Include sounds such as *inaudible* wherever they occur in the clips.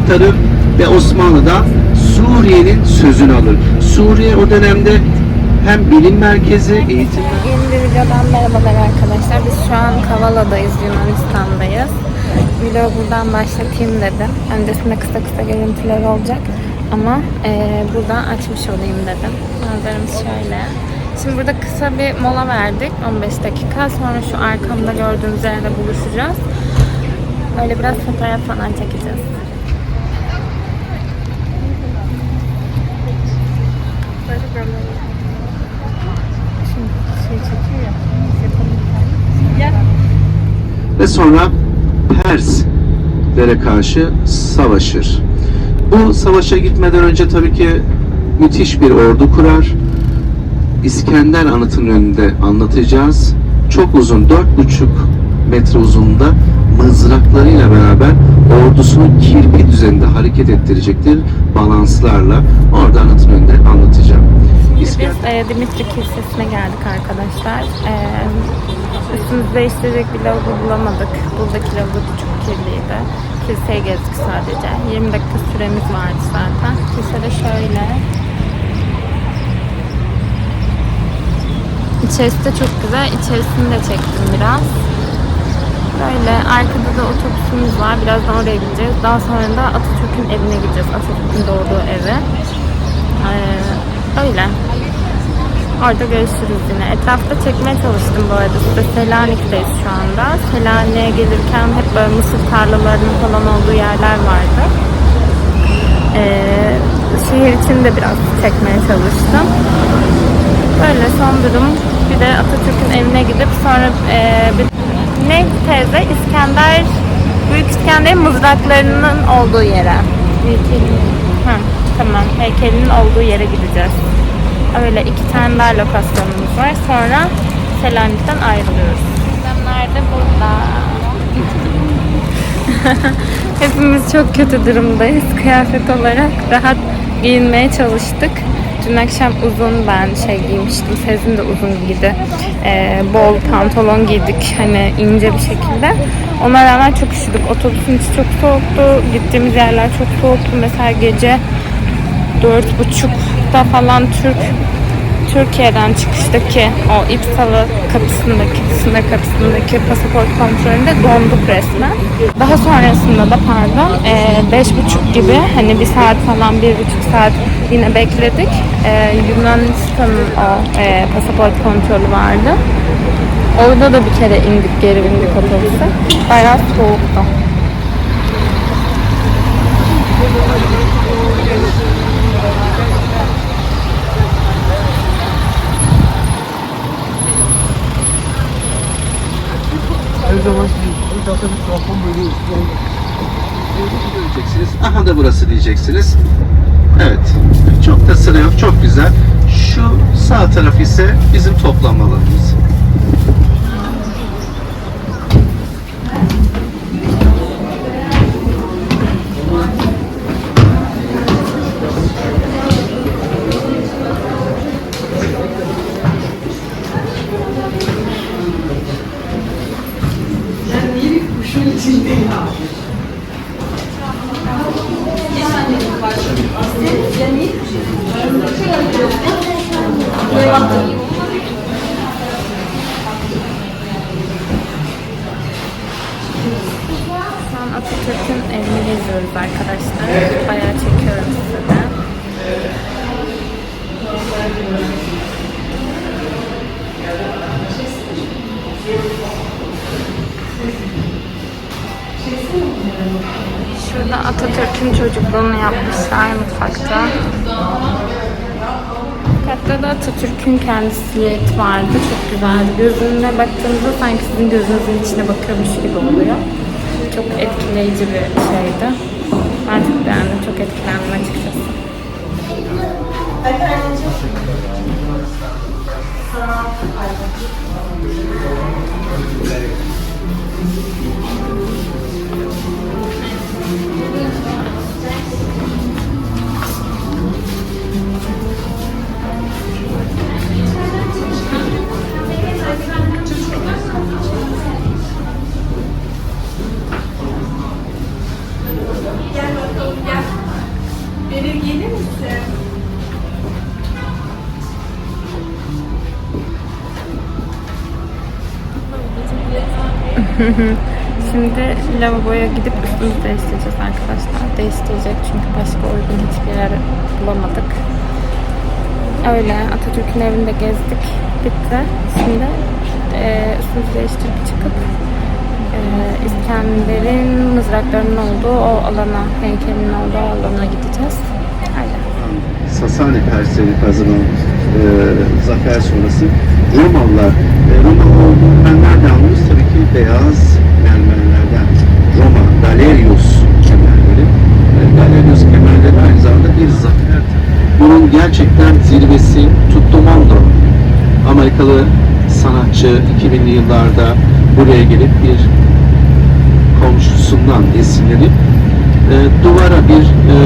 kurtarır ve Osmanlı'da Suriye'nin sözünü alır. Suriye o dönemde hem bilim merkezi, eğitim Yeni bir videodan merhabalar arkadaşlar. Biz şu an Kavala'dayız, Yunanistan'dayız. Vlogu buradan başlatayım dedim. Öncesinde kısa kısa görüntüler olacak. Ama eee buradan açmış olayım dedim. Manzaramız şöyle. Şimdi burada kısa bir mola verdik. 15 dakika. Sonra şu arkamda gördüğünüz yerde buluşacağız. Öyle biraz fotoğraf falan çekeceğiz. Ve sonra Perslere karşı savaşır. Bu savaşa gitmeden önce tabii ki müthiş bir ordu kurar. İskender anıtının önünde anlatacağız. Çok uzun, dört buçuk metre uzunluğunda mızraklarıyla beraber ordusunu kirpi düzeninde hareket ettirecektir balanslarla. Orada anıtın önünde anlatacağım. Biz e, Dimitri Kilisesi'ne geldik arkadaşlar. E, üstümüzü değiştirecek bir lavabo bulamadık. Buradaki lavabo çok kirliydi. Kiliseyi gezdik sadece. 20 dakika süremiz vardı zaten. Kilise de şöyle. İçerisi de çok güzel. İçerisini de çektim biraz. Böyle arkada da otobüsümüz var. Birazdan oraya gideceğiz. Daha sonra da Atatürk'ün evine gideceğiz. Atatürk'ün doğduğu eve. Ee, öyle. Orada görüşürüz yine. Etrafta çekmeye çalıştım bu arada. Size Selanik'teyiz şu anda. Selanik'e gelirken hep böyle mısır tarlalarının falan olduğu yerler vardı. Ee, şehir için de biraz çekmeye çalıştım. Böyle son durum. Bir de Atatürk'ün evine gidip sonra e, bir ne teyze İskender Büyük İskender'in mızraklarının olduğu yere. Ha, tamam. Heykelinin olduğu yere gideceğiz. Öyle iki tane daha lokasyonumuz var. Sonra Selanik'ten ayrılıyoruz. Sistemler de burada. *laughs* Hepimiz çok kötü durumdayız. Kıyafet olarak rahat giyinmeye çalıştık. Dün akşam uzun ben şey giymiştim. Sezin de uzun giydi. Ee, bol pantolon giydik. Hani ince bir şekilde. Ona rağmen çok üşüdük. Otobüsün içi çok soğuktu. Gittiğimiz yerler çok soğuktu. Mesela gece dört buçukta falan Türk Türkiye'den çıkıştaki o İpsalı kapısındaki, sınır kapısındaki pasaport kontrolünde donduk resmen. Daha sonrasında da pardon e, beş buçuk gibi hani bir saat falan bir buçuk saat yine bekledik. E, Yunanistan'ın o e, pasaport kontrolü vardı. Orada da bir kere indik geri bindik otobüse. Bayağı soğuktu. Her zaman sizin zaten bir trafon böyle üstüne diyeceksiniz. Aha da burası diyeceksiniz. Evet. Çok da sıra yok. Çok güzel. Şu sağ taraf ise bizim toplanma Atatürk'ün evini geziyoruz arkadaşlar. Bayağı çekiyorum size de. Şurada Atatürk'ün çocukluğunu yapmışlar mutfakta. Hatta da Atatürk'ün kendi silüeti vardı. Çok güzeldi. Gözüne baktığınızda sanki sizin gözünüzün içine bakıyormuş gibi oluyor çok etkileyici bir şeydi. Ben çok beğendim, çok etkilendim açıkçası. Şimdi lavaboya gidip üstümüzü değiştireceğiz arkadaşlar. Değiştirecek çünkü başka uygun hiçbir yer bulamadık. Öyle Atatürk'ün evinde gezdik. Bitti. Şimdi e, üstümüzü değiştirip çıkıp e, İskender'in mızraklarının olduğu o alana, heykelinin olduğu alana gideceğiz. Öyle. Sasani Persleri kazınan e, zafer sonrası Romalılar e, Roma olduğunu nereden anlıyoruz? Ki beyaz mermerlerden. Roma, Galerius kemerleri. Galerius kemerleri aynı zamanda bir zafer. Bunun gerçekten zirvesi Tuttomondo. Amerikalı sanatçı 2000'li yıllarda buraya gelip bir komşusundan esinlenip e, duvara bir e,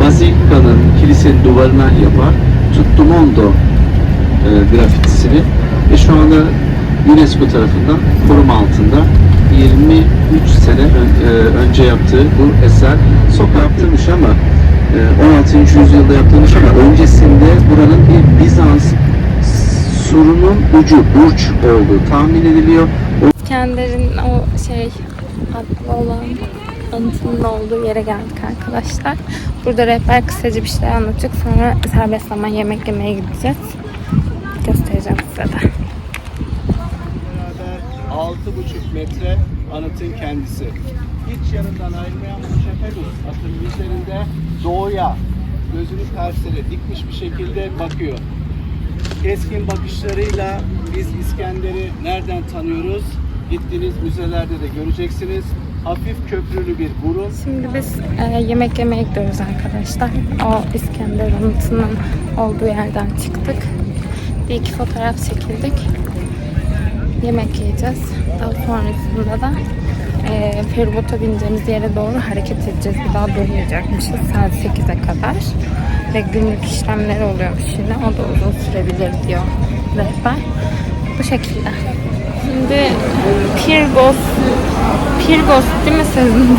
bazilikanın, kilisenin duvarına yapar. Tuttomondo e, grafitisini ve şu anda UNESCO tarafından koruma altında 23 sene e, önce yaptığı bu eser sokağa yaptırmış ama e, 16. yüzyılda yaptırmış ama öncesinde buranın bir Bizans surunun ucu, burç olduğu tahmin ediliyor. İskender'in o şey adlı olan anıtının olduğu yere geldik arkadaşlar. Burada rehber kısaca bir şey anlatacak. Sonra serbest zaman yemek yemeye gideceğiz. Göstereceğim size de. Beraber 6,5 metre anıtın kendisi. Hiç yanından ayrılmayan bu Şefedus atın üzerinde doğuya gözünü terslere dikmiş bir şekilde bakıyor. Keskin bakışlarıyla biz İskender'i nereden tanıyoruz? Gittiğiniz müzelerde de göreceksiniz. Hafif köprülü bir burun, Şimdi biz e, yemek yemeye gidiyoruz arkadaşlar. O İskender anıtının olduğu yerden çıktık. Bir iki fotoğraf çekildik. Yemek yiyeceğiz. Daha sonrasında da e, feribota bineceğimiz yere doğru hareket edeceğiz. Bir daha durmayacakmışız saat 8'e kadar. Ve günlük işlemleri oluyormuş yine. O da uzun sürebilir diyor rehber. Bu şekilde. Şimdi Pirgos Pirgos değil mi sizin? *laughs*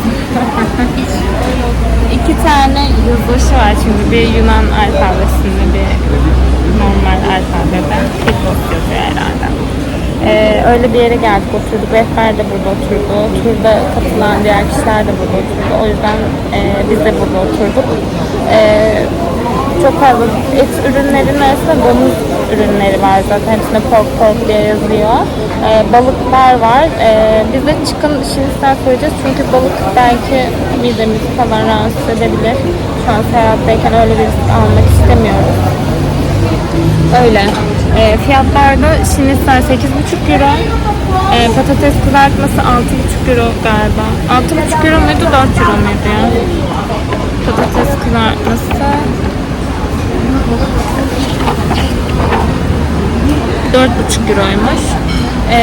İki tane yazılışı var şimdi. Bir Yunan alfabesinde bir normal alfabede. Pirgos yazıyor herhalde. Ee, öyle bir yere geldik oturduk. Rehber de burada oturdu. Turda katılan diğer kişiler de burada oturdu. O yüzden e, biz de burada oturduk. Ee, çok fazla et ürünlerinin arasında domuz ürünleri var zaten. Hepsinde pork pork diye yazıyor. Ee, balıklar var. Ee, biz de çıkın şinisler söyleyeceğiz. Çünkü balık belki midemizi falan rahatsız edebilir. Şu an seyahatteyken öyle bir risk almak istemiyoruz. Öyle. E, fiyatlarda şinisler 8,5 euro. E, patates kızartması 6,5 euro galiba. 6,5 euro muydu 4 euro muydu ya? Patates kızartması 4,5 euroymuş. E,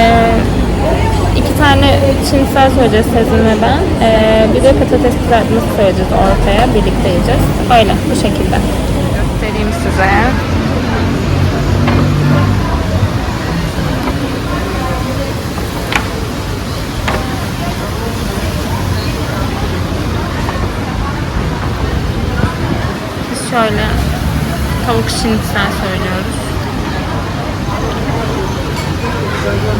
iki tane şinisler söyleyeceğiz Sezin ve ben. E, bir de patates kızartması söyleyeceğiz ortaya. Birlikte yiyeceğiz. Öyle bu şekilde. Göstereyim size. Şöyle tavuk şinitsel söylüyoruz.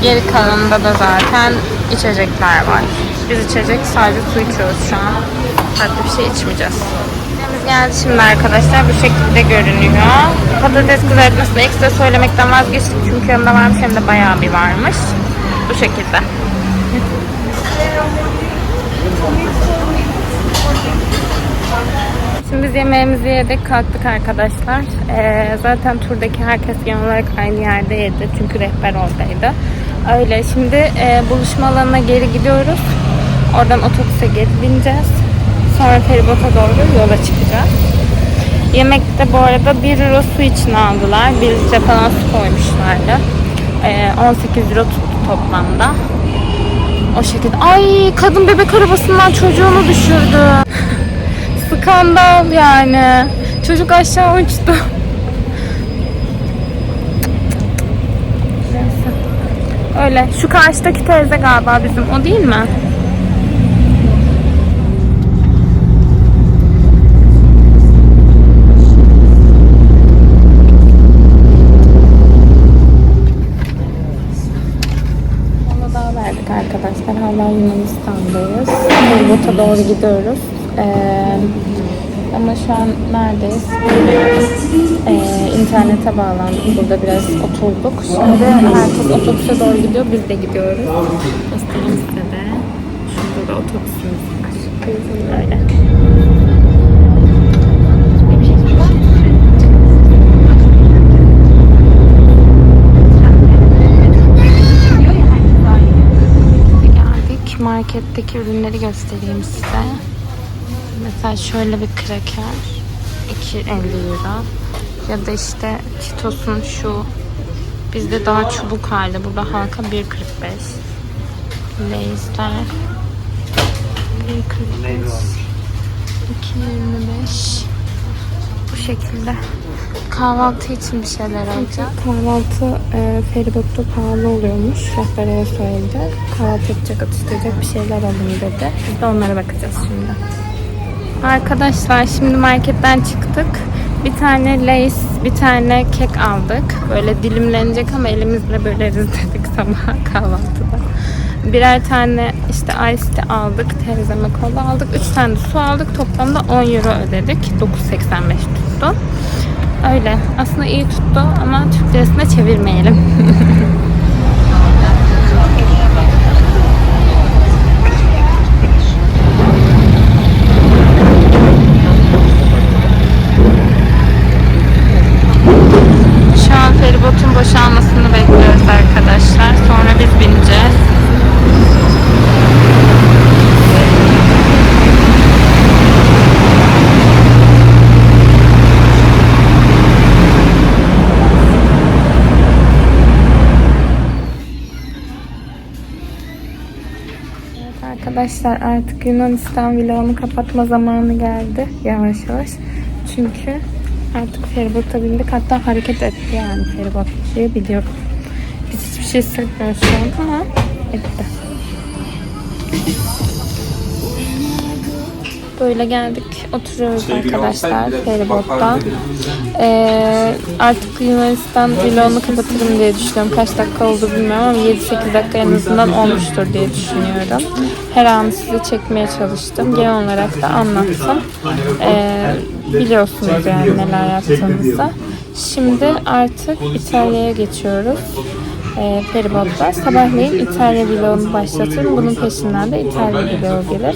Geri kalanında da zaten içecekler var. Biz içecek sadece su içiyoruz şu an. Farklı bir şey içmeyeceğiz. Yemeğimiz geldi şimdi arkadaşlar. Bu şekilde görünüyor. Patates kızartmasını ekstra söylemekten vazgeçtik. Çünkü yanında varmış hem de bayağı bir varmış. Bu şekilde. Şimdi biz yemeğimizi yedik kalktık arkadaşlar. Ee, zaten turdaki herkes genel olarak aynı yerde yedi. Çünkü rehber oradaydı. Öyle şimdi e, buluşma alanına geri gidiyoruz. Oradan otobüse geri bineceğiz. Sonra feribota doğru yola çıkacağız. Yemekte bu arada 1 euro su için aldılar. 1 litre falan su koymuşlardı. Ee, 18 euro tuttu toplamda. O şekilde. Ay kadın bebek arabasından çocuğunu düşürdü skandal yani. Çocuk aşağı uçtu. Öyle. Şu karşıdaki teyze galiba bizim. O değil mi? Yunanistan Yunanistan'dayız. Bulgut'a doğru gidiyoruz. Ee, ama şu an neredeyiz? Ee, internete bağlandık. Burada biraz oturduk. Şimdi herkes otobüse doğru gidiyor. Biz de gidiyoruz. Size de. Şurada da otobüsümüz var. Öyle. geldik. Marketteki ürünleri göstereyim size. Mesela şöyle bir kraker 2.50 euro. Ya da işte Cheetos'un şu bizde daha çubuk halde. Burada halka 1.45. Lay's'ler 1.45 2.25 Bu şekilde. Kahvaltı için bir şeyler alacağım. Kahvaltı e, feribotta pahalı oluyormuş. Rehbere söyledi. Kahvaltı yapacak, atıştıracak bir şeyler alın dedi. Biz de onlara bakacağız şimdi. Arkadaşlar şimdi marketten çıktık. Bir tane Lay's, bir tane kek aldık. Böyle dilimlenecek ama elimizle böleriz *laughs* dedik sabah kahvaltıda. Birer tane işte ice tea aldık. Teyzeme kola aldık. Üç tane de su aldık. Toplamda 10 euro ödedik. 9.85 tuttu. Öyle. Aslında iyi tuttu ama Türk lirasına çevirmeyelim. *laughs* boşalmasını bekliyoruz arkadaşlar. Sonra biz bineceğiz. Arkadaşlar artık Yunanistan vlogunu kapatma zamanı geldi yavaş yavaş. Çünkü artık feribota bindik. Hatta hareket etti yani feribot diye biliyorum. Biz hiçbir şey hissetmiyoruz şu an ama etti. Böyle geldik. Oturuyoruz arkadaşlar feribotta. Ee, artık Yunanistan vlogunu kapatırım diye düşünüyorum. Kaç dakika oldu bilmiyorum ama 7-8 dakika en azından olmuştur diye düşünüyorum. Her an sizi çekmeye çalıştım. Genel olarak da anlattım. Ee, biliyorsunuz yani neler yaptığımızı. Şimdi artık İtalya'ya geçiyoruz. Ee, feribotla. Sabahleyin İtalya vlogunu başlatırım. Bunun peşinden de İtalya vlogu gelir.